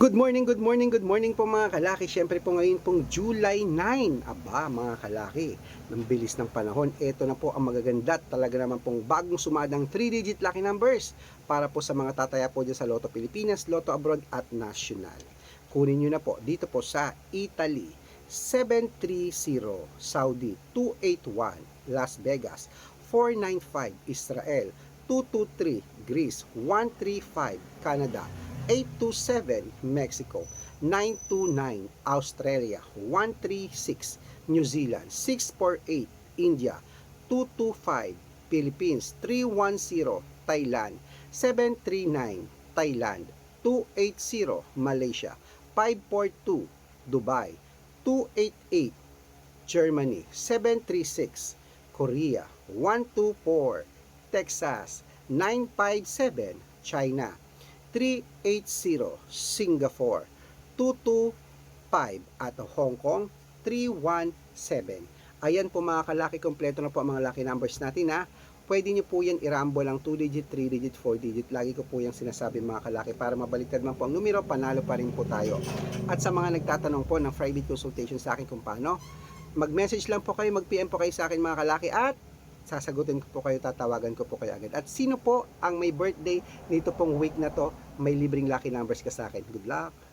Good morning, good morning, good morning po mga kalaki. Siyempre po ngayon pong July 9. Aba mga kalaki, ng bilis ng panahon. Ito na po ang magaganda talaga naman pong bagong sumadang 3-digit lucky numbers para po sa mga tataya po dyan sa Lotto Pilipinas, Lotto Abroad at National. Kunin nyo na po dito po sa Italy 730, Saudi 281, Las Vegas 495, Israel 223, Greece 135, Canada 827 Mexico 929 Australia 136 New Zealand 648 India 225 Philippines 310 Thailand 739 Thailand 280 Malaysia 542 Dubai 288 Germany 736 Korea 124 Texas 957 China 380 Singapore 225 at Hong Kong 317 Ayan po mga kalaki, kompleto na po ang mga lucky numbers natin ha. Pwede nyo po yan irambo lang 2 digit, 3 digit, 4 digit. Lagi ko po yung sinasabi mga kalaki para mabaliktad man po ang numero, panalo pa rin po tayo. At sa mga nagtatanong po ng private consultation sa akin kung paano, mag-message lang po kayo, mag-PM po kayo sa akin mga kalaki at sasagutin ko po kayo, tatawagan ko po kayo agad. At sino po ang may birthday nito pong week na to, may libreng lucky numbers ka sa akin. Good luck!